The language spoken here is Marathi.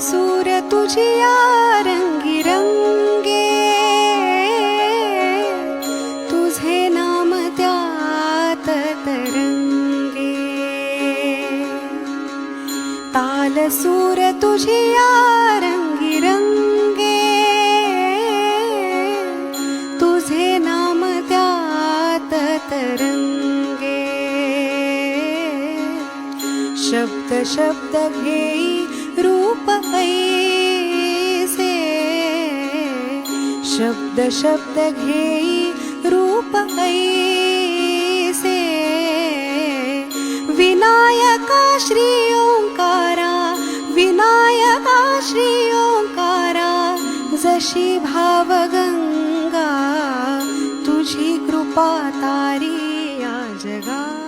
सूर तुझिया रंगी रंगे तुझे नाम त्यात तरंगे. ताल सूर तुझिया रंगी रंगे तुझे नाम त्यात तरंगे. शब्द शब्द घेई शब्द शब्द घे रूप से विनायका श्री ओङ्कारा विनायका श्री ओङ्कारा जषी भावगङ्गा तुझी कृपा तारी या जगा।